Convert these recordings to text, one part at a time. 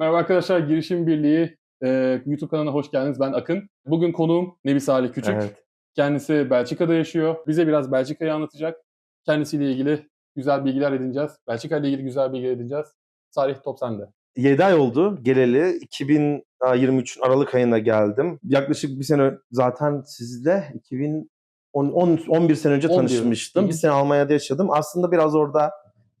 Merhaba arkadaşlar, Girişim Birliği e, YouTube kanalına hoş geldiniz. Ben Akın. Bugün konuğum Nebi Salih Küçük. Evet. Kendisi Belçika'da yaşıyor. Bize biraz Belçika'yı anlatacak. Kendisiyle ilgili güzel bilgiler edineceğiz. Belçika ile ilgili güzel bilgiler edineceğiz. Salih top sende. 7 ay oldu geleli. 2023 Aralık ayında geldim. Yaklaşık bir sene zaten sizle 2010 10 11 sene önce 11. tanışmıştım. Hı. Bir sene Almanya'da yaşadım. Aslında biraz orada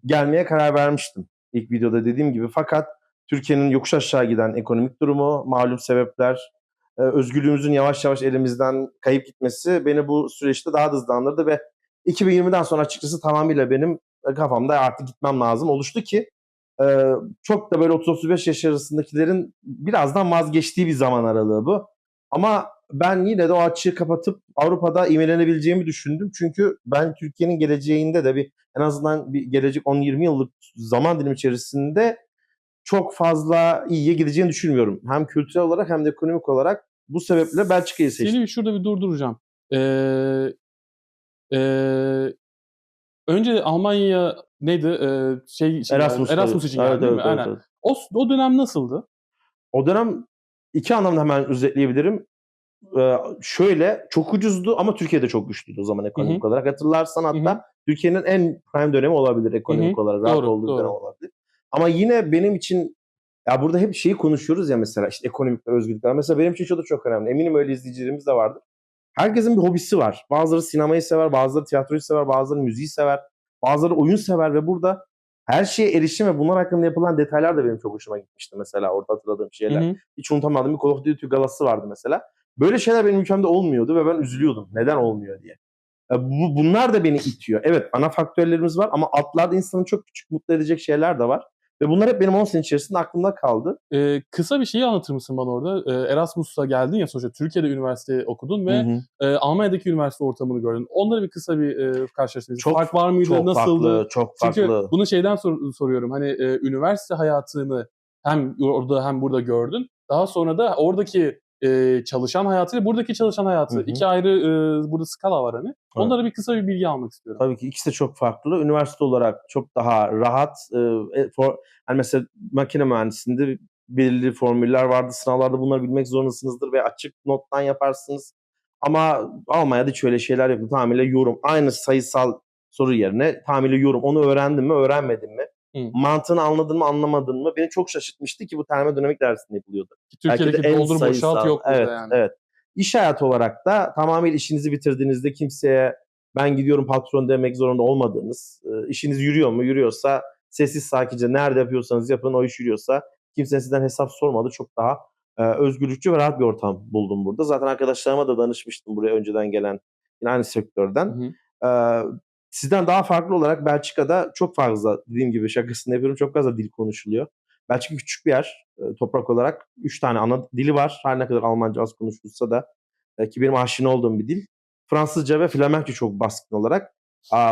gelmeye karar vermiştim. İlk videoda dediğim gibi. Fakat Türkiye'nin yokuş aşağı giden ekonomik durumu, malum sebepler, e, özgürlüğümüzün yavaş yavaş elimizden kayıp gitmesi beni bu süreçte daha da hızlandırdı ve 2020'den sonra açıkçası tamamıyla benim kafamda artık gitmem lazım oluştu ki e, çok da böyle 30-35 yaş arasındakilerin birazdan vazgeçtiği bir zaman aralığı bu. Ama ben yine de o açığı kapatıp Avrupa'da ivmelenebileceğimi düşündüm. Çünkü ben Türkiye'nin geleceğinde de bir en azından bir gelecek 10-20 yıllık zaman dilimi içerisinde çok fazla iyiye gideceğini düşünmüyorum. Hem kültürel olarak hem de ekonomik olarak. Bu sebeple Belçika'yı seçtim. Seni şurada bir durduracağım. Ee, ee, önce Almanya neydi? Ee, şey, şey Erasmus, Erasmus için geldi Evet, mi? evet, Aynen. evet, evet. O, o dönem nasıldı? O dönem iki anlamda hemen özetleyebilirim. Ee, şöyle çok ucuzdu ama Türkiye'de çok güçlüydü o zaman ekonomik olarak. Hatırlarsan hatta Türkiye'nin en prime dönemi olabilir ekonomik Hı hı. olarak. Rahat Doğru, olduğu doğru. dönem olabilir. Ama yine benim için ya burada hep şeyi konuşuyoruz ya mesela işte ekonomik ve özgürlükler. Mesela benim için şu da çok önemli. Eminim öyle izleyicilerimiz de vardır. Herkesin bir hobisi var. Bazıları sinemayı sever, bazıları tiyatroyu sever, bazıları müziği sever, bazıları oyun sever ve burada her şeye erişim ve bunlar hakkında yapılan detaylar da benim çok hoşuma gitmişti mesela orada hatırladığım şeyler. Hı hı. Hiç unutamadığım bir Call of Duty galası vardı mesela. Böyle şeyler benim ülkemde olmuyordu ve ben üzülüyordum. Neden olmuyor diye. E, Bu, bunlar da beni itiyor. Evet ana faktörlerimiz var ama altlarda insanı çok küçük mutlu edecek şeyler de var. Ve bunlar hep benim 10 sene içerisinde aklımda kaldı. Ee, kısa bir şeyi anlatır mısın bana orada? Ee, Erasmus'a geldin ya sonuçta Türkiye'de üniversite okudun ve Hı hı. e, Almanya'daki üniversite ortamını gördün. Onları bir kısa bir e, karşılaştırın. Çok- Fark var mıydı? Çok nasıldı? farklı, çok Çünkü farklı. bunu şeyden sor- soruyorum. Hani e, üniversite hayatını hem orada hem burada gördün. Daha sonra da oradaki e, çalışan hayatıyla buradaki çalışan hayatı. Hı hı. iki ayrı e, burada skala var hani. Onlara bir kısa bir bilgi almak istiyorum. Tabii ki ikisi de çok farklı. Üniversite olarak çok daha rahat. E, for, hani mesela makine mühendisliğinde belirli formüller vardı. Sınavlarda bunları bilmek zorundasınızdır ve açık nottan yaparsınız. Ama Almanya'da hiç öyle şeyler yok. Tamamıyla yorum. Aynı sayısal soru yerine tamamıyla yorum. Onu öğrendin mi, öğrenmedin mi? Hı. Mantığını anladın mı, anlamadın mı? Beni çok şaşırtmıştı ki bu termodinamik dersinde yapılıyordu. Ki Belki de Türkiye'deki en doldur boşalt sayısal- yok burada evet, yani. Evet. İş hayatı olarak da tamamıyla işinizi bitirdiğinizde kimseye ben gidiyorum patron demek zorunda olmadığınız, e, işiniz yürüyor mu? Yürüyorsa sessiz sakince nerede yapıyorsanız yapın o iş yürüyorsa kimsenin sizden hesap sormadı. Çok daha e, özgürlükçü ve rahat bir ortam buldum burada. Zaten arkadaşlarıma da danışmıştım buraya önceden gelen yine aynı sektörden. Hı hı. Ee, sizden daha farklı olarak Belçika'da çok fazla dediğim gibi şakasını yapıyorum çok fazla dil konuşuluyor. Belçika küçük bir yer e, toprak olarak. Üç tane ana dili var. Her ne kadar Almanca az konuşulsa da e, ki benim aşina olduğum bir dil. Fransızca ve Flamenkçe çok baskın olarak.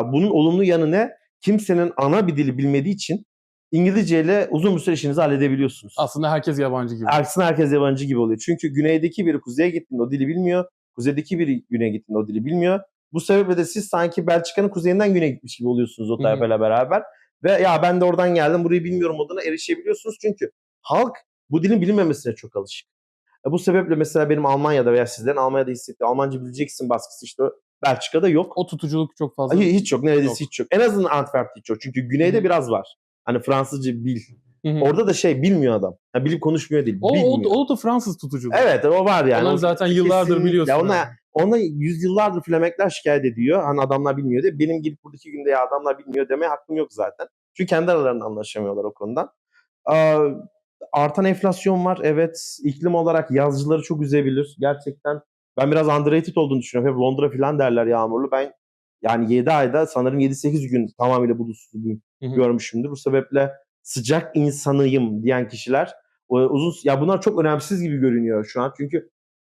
Bunun olumlu yanı ne? Kimsenin ana bir dili bilmediği için İngilizce ile uzun bir süre işinizi halledebiliyorsunuz. Aslında herkes yabancı gibi. Aksine herkes yabancı gibi oluyor. Çünkü güneydeki biri kuzeye gittiğinde o dili bilmiyor. Kuzeydeki biri güneye gittiğinde o dili bilmiyor. Bu sebeple de siz sanki Belçika'nın kuzeyinden güneye gitmiş gibi oluyorsunuz o tayfayla beraber. Ve ya ben de oradan geldim burayı bilmiyorum moduna erişebiliyorsunuz. Çünkü halk bu dilin bilinmemesine çok alışık. E bu sebeple mesela benim Almanya'da veya sizlerin Almanya'da hissettiği Almanca bileceksin baskısı işte Belçika'da yok. O tutuculuk çok fazla. Hiç, hiç yok neredeyse Yok. hiç yok. En azından Antwerp'te hiç yok. Çünkü güneyde Hı hı. biraz var. Hani Fransızca bil. Hı hı. Orada da şey bilmiyor adam. Ha, bilip konuşmuyor değil. o, bilmiyor. o, o da Fransız tutuculuk. Evet o var yani. Onları O zaten yıllardır kesin- biliyorsun. Ya ona, yani. Ona yüzyıllardır Flemekler şikayet ediyor. Hani adamlar bilmiyor diye. Benim gidip buradaki günde ya adamlar bilmiyor demeye hakkım yok zaten. Çünkü kendi aralarında anlaşamıyorlar o konudan. Aa, artan enflasyon var. Evet. iklim olarak yazıcıları çok üzebilir. Gerçekten ben biraz underrated olduğunu düşünüyorum. Hep Londra falan derler yağmurlu. Ben yani 7 ayda sanırım 7-8 gün tamamıyla bulutsuz gün görmüşümdür. Bu sebeple sıcak insanıyım diyen kişiler o uzun ya bunlar çok önemsiz gibi görünüyor şu an. Çünkü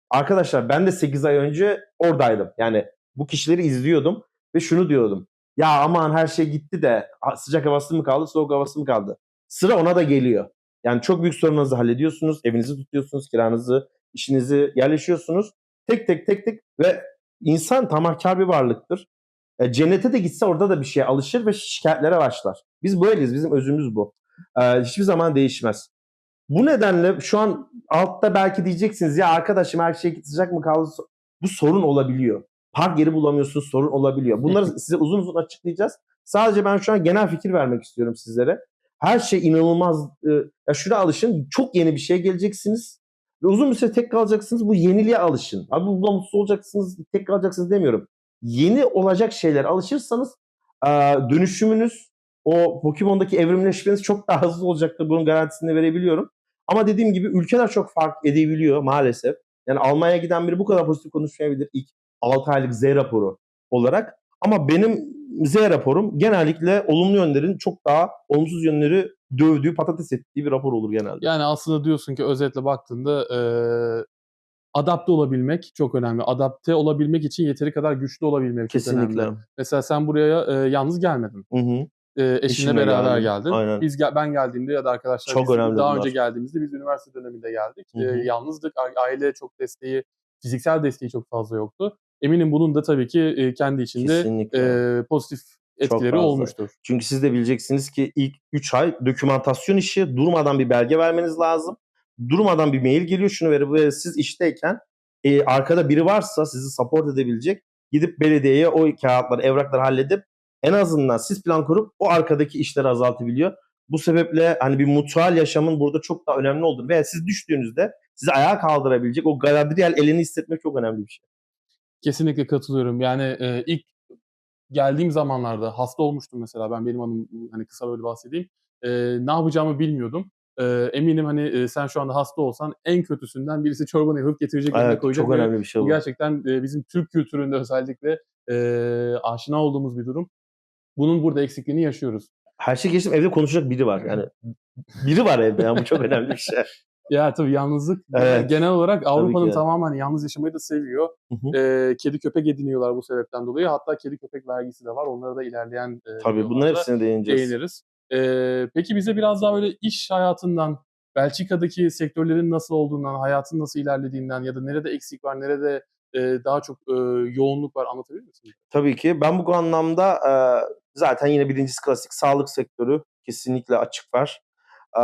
arkadaşlar ben de 8 ay önce oradaydım. Yani bu kişileri izliyordum ve şunu diyordum. Ya aman her şey gitti de sıcak havası mı kaldı, soğuk havası mı kaldı? Sıra ona da geliyor. Yani çok büyük sorunlarınızı hallediyorsunuz, evinizi tutuyorsunuz, kiranızı, işinizi yerleşiyorsunuz. Tek tek tek tek ve insan tamahkar bir varlıktır. E, cennete de gitse orada da bir şeye alışır ve şikayetlere başlar. Biz böyleyiz. Bizim özümüz bu. E, hiçbir zaman değişmez. Bu nedenle şu an altta belki diyeceksiniz ya arkadaşım her şey sıcak mı kaldı? Bu sorun olabiliyor. Park yeri bulamıyorsunuz sorun olabiliyor. Bunları size uzun uzun açıklayacağız. Sadece ben şu an genel fikir vermek istiyorum sizlere. Her şey inanılmaz. e, Ya şuna alışın. Çok yeni bir şeye geleceksiniz. Ve uzun bir süre tek kalacaksınız. Bu yeniliğe alışın. Abi bundan mutsuz olacaksınız, tek kalacaksınız demiyorum. Yeni olacak şeyler alışırsanız e, dönüşümünüz, o Pokemon'daki evrimleşmeniz çok daha hızlı olacaktır. Bunun garantisini verebiliyorum. Ama dediğim gibi ülkeler çok fark edebiliyor maalesef. Yani Almanya'ya giden biri bu kadar pozitif konuşmayabilir ilk 6 aylık Z raporu olarak. Ama benim Z raporum genellikle olumlu yönlerin çok daha olumsuz yönleri dövdüğü, patates ettiği bir rapor olur genelde. Yani aslında diyorsun ki özetle baktığında e, adapte olabilmek çok önemli. Adapte olabilmek için yeteri kadar güçlü olabilmek Kesinlikle. önemli. Mesela sen buraya e, yalnız gelmedin. Hı hı. E, eşinle Eşimle beraber geldim. geldin. Aynen. Biz gel- ben geldiğimde ya da arkadaşlar Çok biz daha bunlar. önce geldiğimizde biz üniversite döneminde geldik. Hı hı. E, yalnızdık. Aile çok desteği, fiziksel desteği çok fazla yoktu. Eminim bunun da tabii ki e, kendi içinde Kesinlikle. e, pozitif etkileri olmuştur. Çünkü siz de bileceksiniz ki ilk 3 ay dokümantasyon işi durmadan bir belge vermeniz lazım. Durmadan bir mail geliyor şunu verir ve siz işteyken e, arkada biri varsa sizi support edebilecek gidip belediyeye o kağıtları evrakları halledip en azından siz plan kurup o arkadaki işleri azaltabiliyor. Bu sebeple hani bir mutual yaşamın burada çok daha önemli olduğunu veya siz düştüğünüzde sizi ayağa kaldırabilecek o Galadriel elini hissetmek çok önemli bir şey. Kesinlikle katılıyorum. Yani e, ilk geldiğim zamanlarda hasta olmuştum mesela. Ben benim anım hani kısa böyle bahsedeyim. E, ne yapacağımı bilmiyordum. E, eminim hani e, sen şu anda hasta olsan en kötüsünden birisi çorbanı yapıp getirecek önüne Evet, koyacak. çok önemli bir şey bu. gerçekten e, bizim Türk kültüründe özellikle e, aşina olduğumuz bir durum. Bunun burada eksikliğini yaşıyoruz. Her şey geçtim evde konuşacak biri var. Yani biri var evde. Yani bu çok önemli bir şey. Ya tabii yalnızlık Evet. genel olarak Avrupa'nın tamamen yalnız yaşamayı da seviyor. Hı hı. E, kedi köpek ediniyorlar bu sebepten dolayı. Hatta kedi köpek vergisi de var. Onlara da ilerleyen e, Tabii bunların hepsine değineceğiz. değiniriz. Ee, peki bize biraz daha böyle iş hayatından, Belçika'daki sektörlerin nasıl olduğundan, hayatın nasıl ilerlediğinden ya da nerede eksik var, nerede e, daha çok e, yoğunluk var anlatabilir misin? Tabii ki. Ben bu anlamda e, zaten yine birincisi klasik sağlık sektörü kesinlikle açık var. E,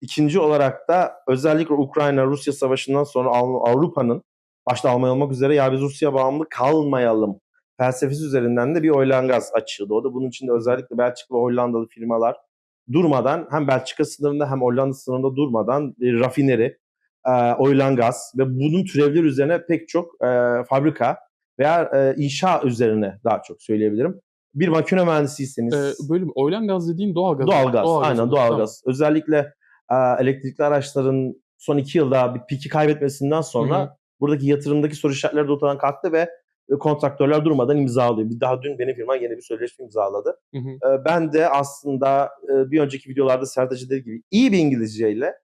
ikinci olarak da özellikle Ukrayna-Rusya savaşından sonra Av- Avrupa'nın başta Almanya olmak üzere ya biz Rusya bağımlı kalmayalım felsefesi üzerinden de bir oylangaz açıldı. O da bunun için de özellikle Belçika ve Hollandalı firmalar durmadan hem Belçika sınırında hem Hollanda sınırında durmadan e, rafineri, e, oylangaz ve bunun türevleri üzerine pek çok e, fabrika veya e, inşa üzerine daha çok söyleyebilirim. Bir makine mühendisiyseniz Ee, böyle mi? Oylan gaz dediğin doğal gaz. doğalgaz, aynen doğalgaz. Özellikle e, elektrikli araçların son iki yılda bir piki kaybetmesinden sonra Hı hı. buradaki yatırımdaki soru işaretleri de ortadan kalktı ve e, kontraktörler durmadan imzalıyor. Bir daha dün benim firma yeni bir sözleşme imzaladı. Hı hı. E, ben de aslında e, bir önceki videolarda Sertaç dediği gibi iyi bir İngilizceyle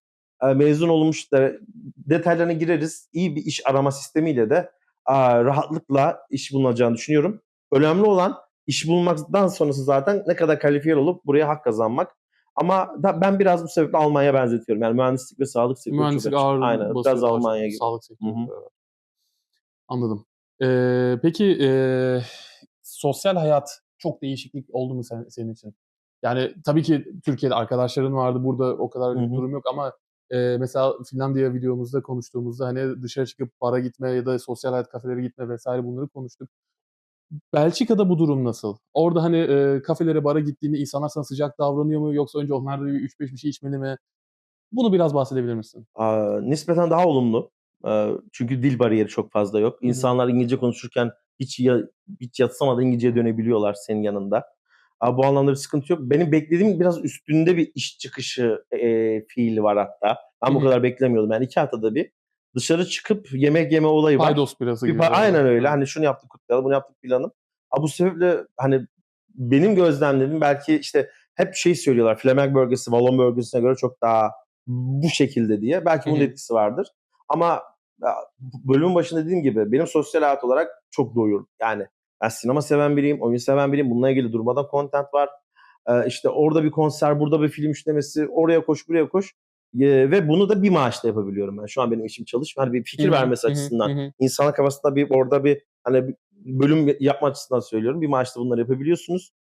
mezun olmuş da detaylarına gireriz. İyi bir iş arama sistemiyle de e, rahatlıkla iş bulunacağını düşünüyorum. Önemli olan iş bulmaktan sonrası zaten ne kadar kalifiye olup buraya hak kazanmak. Ama da ben biraz bu sebeple Almanya'ya benzetiyorum. Yani mühendislik ve sağlık sektörü Mühendislik açık. ağır Aynen basıyor biraz. Almanya gibi. Sağlık sektörü. Anladım. Ee, peki e, sosyal hayat çok değişiklik oldu mu sen, senin için? Yani tabii ki Türkiye'de arkadaşların vardı. Burada o kadar bir durum yok ama e, mesela Finlandiya videomuzda konuştuğumuzda hani dışarı çıkıp bara gitme ya da sosyal hayat kafelere gitme vesaire bunları konuştuk. Belçika'da bu durum nasıl? Orada hani e, kafelere, bara gittiğinde insanlar sana sıcak davranıyor mu yoksa önce onlar da bir 3-5 bir şey içmeli mi? Bunu biraz bahsedebilir misin? Aa, nispeten daha olumlu. Ee, çünkü dil bariyeri çok fazla yok. İnsanlar İngilizce konuşurken hiç ya, hiç yatsamadan İngilizceye dönebiliyorlar senin yanında. Aa, bu anlamda bir sıkıntı yok. Benim beklediğim biraz üstünde bir iş çıkışı e, fiili var hatta. Ben bu kadar beklemiyordum. Yani iki haftada bir dışarı çıkıp yemek yeme olayı var. Paydos birası Bir gibi. pa- aynen öyle. Hani şunu yaptık kutlayalım, bunu yaptık planım. Aa, bu sebeple hani benim gözlemlediğim belki işte hep şey söylüyorlar. Flemenk bölgesi, Vallon bölgesine göre çok daha bu şekilde diye. Belki bunun etkisi vardır. Ama bölümün başında dediğim gibi benim sosyal hayat olarak çok doyurum. Yani ben sinema seven biriyim, oyun seven biriyim. Bununla ilgili durmadan content var. Ee, işte orada bir konser, burada bir film işlemesi, oraya koş, buraya koş. Ee, ve bunu da bir maaşla yapabiliyorum ben. Şu an benim işim çalışmıyor. Hani bir fikir vermesi açısından insanın kafasında bir orada bir hani bölüm yapma açısından söylüyorum. Bir maaşla bunları yapabiliyorsunuz.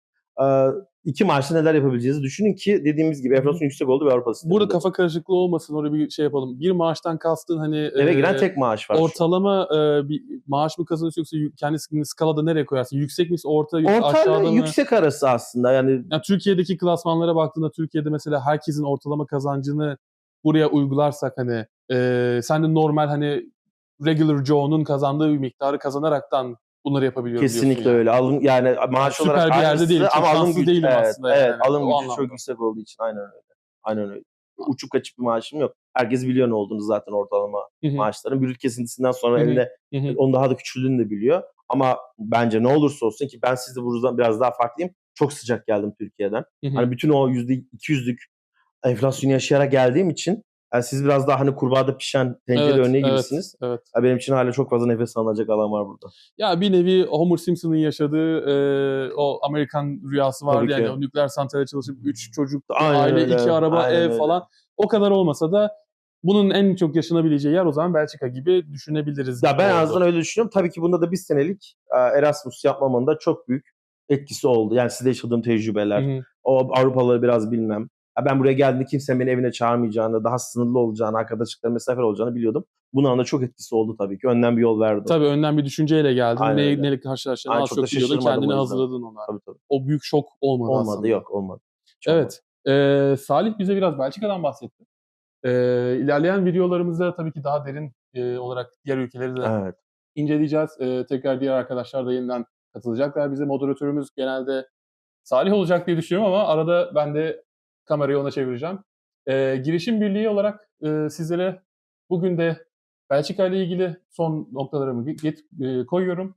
İki maaşta neler yapabileceğinizi düşünün ki dediğimiz gibi enflasyon yüksek oldu ve Avrupa sisteminde. Burada kafa karışıklığı olmasın orada bir şey yapalım. Bir maaştan kastın hani eve giren e, tek maaş var. ortalama e, bir maaş mı kazanıyorsun yoksa kendisini skalada nereye koyarsın? Yüksek mi orta Orta aşağıda mı? yüksek arası aslında yani Yani Türkiye'deki klasmanlara baktığında Türkiye'de mesela herkesin ortalama kazancını buraya uygularsak hani e, sen de normal hani regular Joe'nun kazandığı bir miktarı kazanaraktan bunları yapabiliyorum kesinlikle diyorsun yani. öyle. Alım yani maaş Süper olarak bir yerde aynısı değilim, çok ama alım gücü değilim evet, aslında Evet, yani, alım o gücü anlamda. çok yüksek olduğu için aynen öyle. Aynen öyle. Uçuk kaçık bir maaşım yok. Herkes biliyor ne olduğunu zaten ortalama maaşların. Brüt kesintisinden sonra Hı hı. eline hı hı. onun daha da küçüldüğünü de biliyor. Ama bence ne olursa olsun ki ben sizde buradan biraz daha farklıyım. Çok sıcak geldim Türkiye'den. Hı hı. Hani bütün o yüzde 200'lük enflasyonu yaşayarak geldiğim için yani siz biraz daha hani kurbağada pişen tencere Evet, örneği evet, gibisiniz. evet. Ya Benim için hala çok fazla nefes alınacak alan var burada. Ya bir nevi Homer Simpson'ın yaşadığı e, o Amerikan rüyası vardı Tabii yani ki. o nükleer santrale çalışıp 3 çocuk, Aynen aile, öyle, 2 araba, aynen ev öyle. falan. O kadar olmasa da bunun en çok yaşanabileceği yer o zaman Belçika gibi düşünebiliriz. Ya ben en azından öyle düşünüyorum. Tabii ki bunda da bir senelik e, Erasmus yapmamın da çok büyük etkisi oldu. Yani sizde yaşadığım tecrübeler, Hı hı. o Avrupalıları biraz bilmem. Ben buraya geldiğimde kimsenin beni evine çağırmayacağını, daha sınırlı olacağını, arkadaşlıkların mesafe olacağını biliyordum. Bunun anda çok etkisi oldu tabii ki. Önden bir yol verdi. Tabii önden bir düşünceyle geldin. Aynen Ne, neyle karşılaşacağını az çok biliyordun. Kendini hazırladın ona. Tabii tabii. O büyük şok olmadı, Olmadı aslında. yok olmadı. Hiç olmadı. Evet. Ee, Salih bize biraz Belçika'dan bahsetti. Ee, ilerleyen videolarımızda tabii ki daha derin e, olarak diğer ülkeleri de Evet. inceleyeceğiz. Ee, tekrar diğer arkadaşlar da yeniden katılacaklar. Bize moderatörümüz genelde Salih olacak diye düşünüyorum ama arada ben de kamerayı ona çevireceğim. Ee, girişim birliği olarak e, sizlere bugün de Belçika ile ilgili son noktalarımı get- e, koyuyorum.